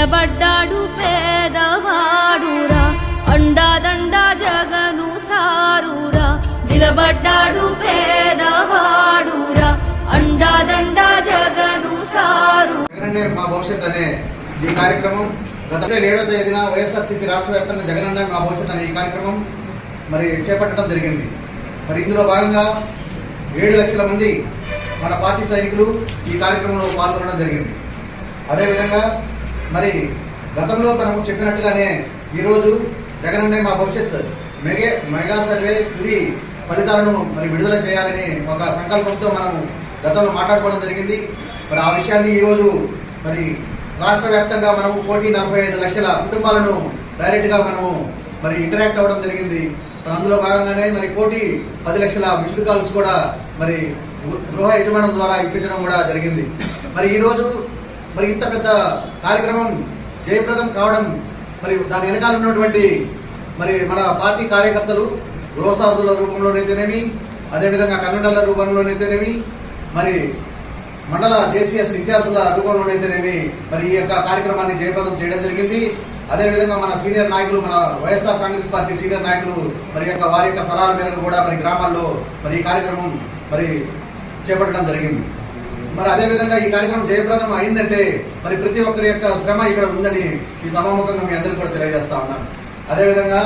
నిలబడ్డాడు పేదవాడురా. అండాదండ జగను సారురా. నిలబడ్డాడు పేదవాడురా. అండాదండ జగను సారు. మా భవిష్యత్ అనే ఈ కార్యక్రమం గత ఏడో తేదీన వైఎస్ఆర్సీపీ రాష్ట్ర వ్యాప్తంగా జగనన్న మా భవిష్యత్ అనే ఈ కార్యక్రమం మరి చేపట్టడం జరిగింది. మరి ఇందులో భాగంగా ఏడు లక్షల మంది మన పార్టీ సైనికులు ఈ కార్యక్రమంలో పాల్గొనడం జరిగింది. అదేవిధంగా మరి గతంలో మనము చెప్పినట్టుగానే ఈరోజు జగనన్నే మా భవిష్యత్ మెగే మెగా సర్వే ఇది ఫలితాలను మరి విడుదల చేయాలని ఒక సంకల్పంతో మనము గతంలో మాట్లాడుకోవడం జరిగింది. మరి ఆ విషయాన్ని ఈరోజు మరి రాష్ట్ర వ్యాప్తంగా మనము కోటి నలభై ఐదు లక్షల కుటుంబాలను డైరెక్ట్గా మనము మరి ఇంటరాక్ట్ అవ్వడం జరిగింది. మరి అందులో భాగంగానే మరి కోటి పది లక్షల మిస్డ్ కాల్స్ కూడా మరి గృహ యజమానం ద్వారా ఇప్పించడం కూడా జరిగింది. మరి ఈరోజు మరి ఇంత పెద్ద కార్యక్రమం జయప్రదం కావడం మరి దాని వెనకాల ఉన్నటువంటి మరి మన పార్టీ కార్యకర్తలు గృహసార్థుల రూపంలోనైతేనేమి అదేవిధంగా కన్నడల రూపంలోనైతేనేమి మరి మండల జేసీఎస్ ఇన్ఛార్జుల రూపంలోనైతేనేమి మరి ఈ యొక్క కార్యక్రమాన్ని జయప్రదం చేయడం జరిగింది. అదేవిధంగా మన సీనియర్ నాయకులు మన వైఎస్ఆర్ కాంగ్రెస్ పార్టీ సీనియర్ నాయకులు మరి యొక్క వారి యొక్క సలహాల మేరకు కూడా మరి గ్రామాల్లో మరి ఈ కార్యక్రమం మరి చేపట్టడం జరిగింది. మరి అదేవిధంగా ఈ కార్యక్రమం జయప్రదం అయిందంటే మరి ప్రతి ఒక్కరి యొక్క శ్రమ ఇక్కడ ఉందని ఈ సభాముఖంగా మీ అందరికీ కూడా తెలియజేస్తా ఉన్నాను. అదేవిధంగా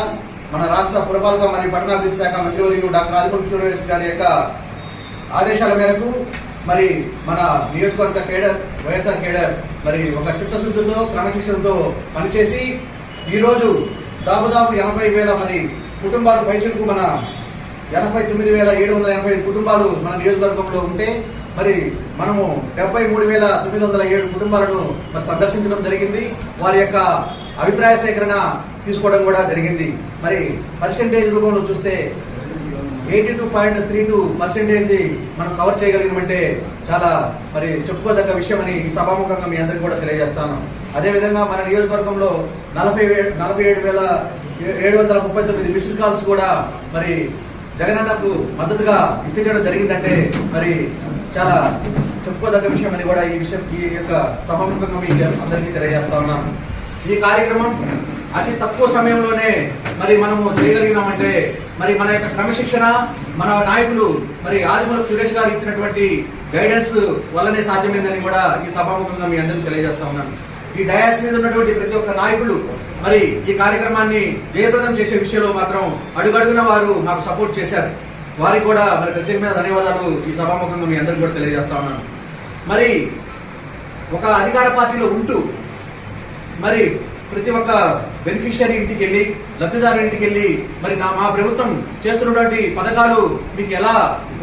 మన రాష్ట్ర పురపాలక మరియు పట్టణాభివృద్ధి శాఖ మంత్రివర్యులు డాక్టర్ ఆదిపల్లి సూర్యవేశ్ గారి యొక్క ఆదేశాల మేరకు మరి మన నియోజకవర్గ కేడర్ వైఎస్ఆర్ కేడర్ మరి ఒక చిత్తశుద్ధితో క్రమశిక్షణతో పనిచేసి ఈరోజు దాదాపు ఎనభై వేల మరి కుటుంబాలు పైచులకు మన ఎనభై తొమ్మిది వేల ఏడు వందల ఎనభై ఐదు కుటుంబాలు మన నియోజకవర్గంలో ఉంటే మరి మనము డెబ్బై మూడు వేల తొమ్మిది వందల ఏడు కుటుంబాలను మరి సందర్శించడం జరిగింది. వారి యొక్క అభిప్రాయ సేకరణ తీసుకోవడం కూడా జరిగింది. మరి పర్సెంటేజ్ రూపంలో చూస్తే eighty two point three two percentage మనం కవర్ చేయగలిగినమంటే చాలా మరి చెప్పుకోదగ్గ విషయం అని ఈ సభాముఖంగా మీ అందరికీ కూడా తెలియజేస్తాను. అదేవిధంగా మన నియోజకవర్గంలో నలభై నలభై ఏడు వేల ఏడు వందల ముప్పై తొమ్మిది మిస్డ్ కాల్స్ కూడా మరి జగనన్నకు మద్దతుగా ఇప్పించడం జరిగిందంటే మరి చాలా చెప్పుకోదగ్గ విషయం అని కూడా ఈ విషయం ఈ యొక్క సభాముఖంగా మీకు అందరికీ తెలియజేస్తా ఉన్నాను. ఈ కార్యక్రమం అతి తక్కువ సమయంలోనే మరి మనము చేయగలిగినామంటే మరి మన యొక్క క్రమశిక్షణ మన నాయకులు మరి ఆదిమూల సురేష్ గారు ఇచ్చినటువంటి గైడెన్స్ వల్లనే సాధ్యమైందని కూడా ఈ సభాముఖంగా మీ అందరికీ తెలియజేస్తా ఉన్నాను. ఈ డయాస్ మీద ఉన్నటువంటి ప్రతి ఒక్క నాయకులు మరి ఈ కార్యక్రమాన్ని జయప్రదం చేసే విషయంలో మాత్రం అడుగడుగున వారు మాకు సపోర్ట్ చేశారు. వారికి కూడా మరి ప్రత్యేకమైన ధన్యవాదాలు ఈ సభాముఖంగా మీ అందరికీ కూడా తెలియజేస్తా ఉన్నాను. మరి ఒక అధికార పార్టీలో ఉంటూ మరి ప్రతి ఒక్క బెనిఫిషియరీ ఇంటికి వెళ్ళి లబ్ధిదారు ఇంటికి వెళ్ళి మరి నా మా ప్రభుత్వం చేస్తున్నటువంటి పథకాలు మీకు ఎలా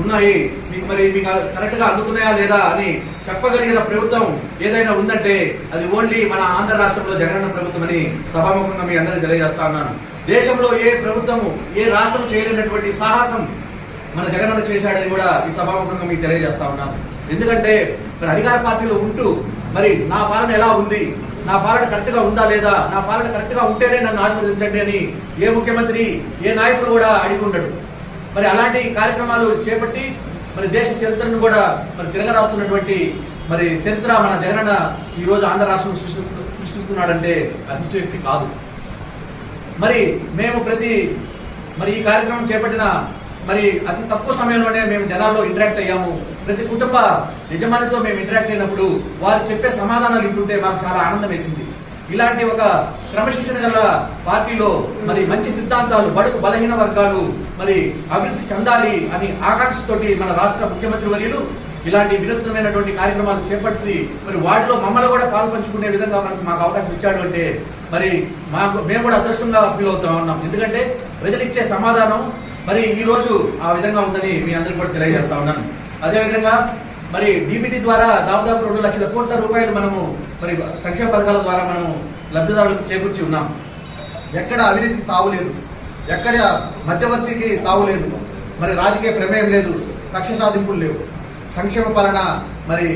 ఉన్నాయి? మీకు మరి మీకు కరెక్ట్గా అందుతున్నాయా లేదా అని చెప్పగలిగిన ప్రభుత్వం ఏదైనా ఉందంటే అది ఓన్లీ మన ఆంధ్ర రాష్ట్రంలో జగనన్న ప్రభుత్వం అని సభాముఖంగా మీ అందరికీ తెలియజేస్తా ఉన్నాను. దేశంలో ఏ ప్రభుత్వము ఏ రాష్ట్రం చేయలేనటువంటి సాహసం మన జగనన్న చేశాడని కూడా ఈ సభాముఖంగా మీకు తెలియజేస్తా ఉన్నాను. ఎందుకంటే మరి అధికార పార్టీలో ఉంటూ మరి నా పాలన ఎలా ఉంది? నా పాలన కరెక్ట్గా ఉందా లేదా? నా పాలన కరెక్ట్గా ఉంటేనే నన్ను ఆశీర్వదించండి అని ఏ ముఖ్యమంత్రి ఏ నాయకుడు కూడా అడిగి మరి అలాంటి కార్యక్రమాలు చేపట్టి మరి దేశ చరిత్రను కూడా మరి తిరగరాస్తున్నటువంటి మరి చరిత్ర మన జగనన్న ఈ రోజు ఆంధ్ర రాష్ట్రం సృష్టిస్తు- సృష్టిస్తున్నాడంటే అతిశయోక్తి కాదు. మరి మేము ప్రతి మరి ఈ కార్యక్రమం చేపట్టిన మరి అతి తక్కువ సమయంలోనే మేము జనాల్లో ఇంటరాక్ట్ అయ్యాము. ప్రతి కుటుంబ యజమానితో మేము ఇంటరాక్ట్ అయినప్పుడు వారు చెప్పే సమాధానాలు వింటుంటే మాకు చాలా ఆనందం వేసింది. ఇలాంటి ఒక క్రమశిక్షణ గల పార్టీలో మరి మంచి సిద్ధాంతాలు బడుగు బలహీన వర్గాలు మరి అభివృద్ధి చెందాలి అని ఆకాంక్షతోటి మన రాష్ట్ర ముఖ్యమంత్రి వర్యులు ఇలాంటి వినూత్నమైనటువంటి కార్యక్రమాలు చేపట్టి మరి వాటిలో మమ్మల్ని కూడా పాల్పంచుకునే విధంగా మనకు మాకు అవకాశం ఇచ్చాడు అంటే మరి మాకు మేము కూడా అదృష్టంగా ఫీల్ అవుతా ఉన్నాం. ఎందుకంటే ప్రజలు ఇచ్చే సమాధానం మరి ఈ రోజు ఆ విధంగా ఉందని మీ అందరికీ కూడా తెలియజేస్తా ఉన్నాను. అదేవిధంగా మరి డీబీటీ ద్వారా దాదాపు రెండు లక్షల కోట్ల రూపాయలు మనము మరి సంక్షేమ పథకాల ద్వారా మనము లబ్ధిదారులకు చేకూర్చి ఉన్నాం. ఎక్కడ అవినీతికి తావులేదు ఎక్కడ మధ్యవర్తికి తావులేదు మరి రాజకీయ ప్రమేయం లేదు. కక్ష సాధింపులు లేవు. సంక్షేమ పాలన మరి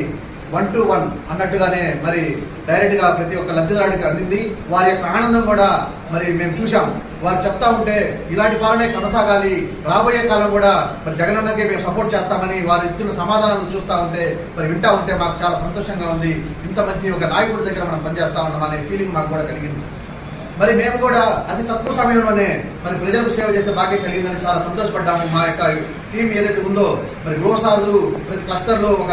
వన్ టు వన్ అన్నట్టుగానే మరి డైరెక్ట్గా ప్రతి ఒక్క లబ్ధిదారుడికి అందింది. వారి యొక్క ఆనందం కూడా మరి మేము చూసాము వారు చెప్తా ఉంటే ఇలాంటి పాలనే కొనసాగాలి. రాబోయే కాలం కూడా మరి జగనన్నకే మేము సపోర్ట్ చేస్తామని వారు ఇచ్చిన సమాధానాలు చూస్తా ఉంటే మరి వింటా ఉంటే మాకు చాలా సంతోషంగా ఉంది. ఇంత మంచి ఒక నాయకుడి దగ్గర మనం పనిచేస్తా ఉన్నాం అనే ఫీలింగ్ మాకు కూడా కలిగింది. మరి మేము కూడా అతి తక్కువ సమయంలోనే మరి ప్రజలకు సేవ చేసే భాగ్యం కలిగిందని చాలా సంతోషపడ్డాము. మా యొక్క టీం ఏదైతే ఉందో మరి గృహసారులు ప్రతి క్లస్టర్లో ఒక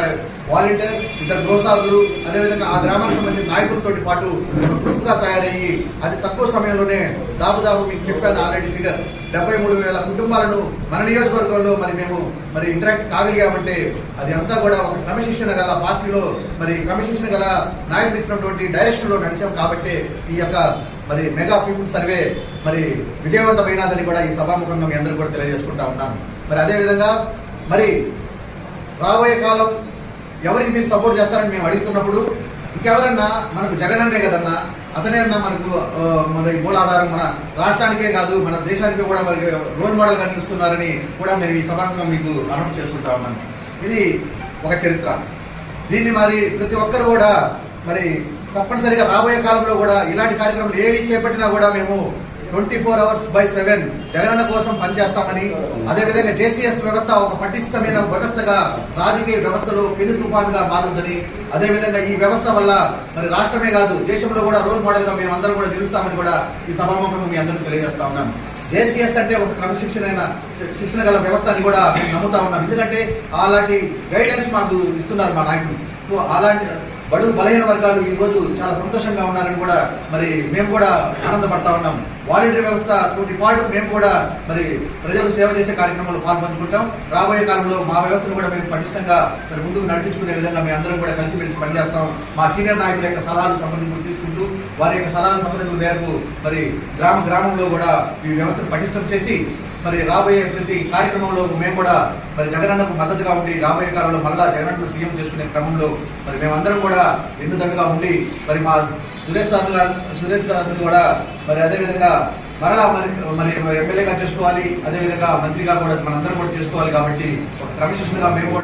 వాలంటీర్ ఇద్దరు గృహసారులు అదేవిధంగా ఆ గ్రామానికి సంబంధించిన నాయకులతో పాటు గ్రూప్గా తయారయ్యి అతి తక్కువ సమయంలోనే దాదాపు మీకు చెప్పాను ఆల్రెడీ ఫిగర్ డెబ్బై మూడు వేల కుటుంబాలను మన నియోజకవర్గంలో మరి మేము మరి ఇంటరాక్ట్ కాగలిగామంటే అది అంతా కూడా ఒక క్రమశిక్షణ గల పార్టీలో మరి క్రమశిక్షణ గల నాయకులు ఇచ్చినటువంటి డైరెక్షన్లో నడిచాం కాబట్టి ఈ యొక్క మరి మెగా పీపుల్ సర్వే మరి విజయవంతమైనదని కూడా ఈ సభాముఖంగా మీ అందరూ కూడా తెలియజేసుకుంటా ఉన్నాను. మరి అదేవిధంగా మరి రాబోయే కాలం ఎవరికి మీరు సపోర్ట్ చేస్తారని మేము అడుగుతున్నప్పుడు ఇంకెవరన్నా మనకు జగన్ అంటే కదన్నా అతనే అన్న మనకు మన మరి మూలాధారం మన రాష్ట్రానికే కాదు మన దేశానికే కూడా మరి రోల్ మోడల్ నిలుస్తున్నారని కూడా మేము ఈ సభాముఖంగా మీకు అనౌన్స్ చేసుకుంటా ఉన్నాను. ఇది ఒక చరిత్ర. దీన్ని మరి ప్రతి ఒక్కరు కూడా మరి తప్పనిసరిగా రాబోయే కాలంలో కూడా ఇలాంటి కార్యక్రమాలు ఏవి చేపట్టినా కూడా మేము twenty four hours by seven Jagananna కోసం పనిచేస్తామని అదేవిధంగా జేసీఎస్ వ్యవస్థ ఒక పటిష్టమైన వ్యవస్థగా రాజకీయ వ్యవస్థలో పెను తుఫానుగా మారుతుందని అదేవిధంగా ఈ వ్యవస్థ వల్ల మరి రాష్ట్రమే కాదు దేశంలో కూడా రోల్ మోడల్గా మేము అందరం కూడా నిలుస్తామని కూడా ఈ సభాముఖంగా మీ అందరికీ తెలియజేస్తా ఉన్నాను జేసీఎస్ అంటే ఒక క్రమశిక్షణ శిక్షణ గల వ్యవస్థ అని కూడా నమ్ముతా ఉన్నాం. ఎందుకంటే అలాంటి గైడెన్స్ మాకు ఇస్తున్నారు మా నాయకులు. సో అలాంటి బడుగు బలహీన వర్గాలు ఈ రోజు చాలా సంతోషంగా ఉన్నారని కూడా మరి మేము కూడా ఆనందపడతా ఉన్నాం. వాలంటీర్ వ్యవస్థ తోటి పాటు మేము కూడా మరి ప్రజలకు సేవ చేసే కార్యక్రమంలో పాల్పంచుకుంటాం. రాబోయే కాలంలో మా వ్యవస్థను కూడా మేము పటిష్టంగా మరి ముందుకు నడిపించుకునే విధంగా మేము అందరం కూడా కలిసి మెలిసి పనిచేస్తాం. మా సీనియర్ నాయకుల యొక్క సలహాలు సంబంధించి తీసుకుంటూ వారి యొక్క సలహాలు సంబంధించిన మేరకు మరి గ్రామ గ్రామంలో కూడా ఈ వ్యవస్థను పటిష్టం చేసి మరి రాబోయే ప్రతి కార్యక్రమంలో మేము కూడా మరి జగనన్నకు మద్దతుగా ఉండి రాబోయే కాలంలో మళ్ళా జగనన్న సీఎం చేసుకునే క్రమంలో మరి మేమందరం కూడా ఎన్నుదండగా ఉండి మరి మా సురేష్ సార్ గారు సురేష్ గారు కూడా మరి అదేవిధంగా మరలా మరి మరి ఎమ్మెల్యేగా చేసుకోవాలి. అదేవిధంగా మంత్రిగా కూడా మనందరం కూడా చేసుకోవాలి కాబట్టి ఒక క్రమశిక్షణగా మేము కూడా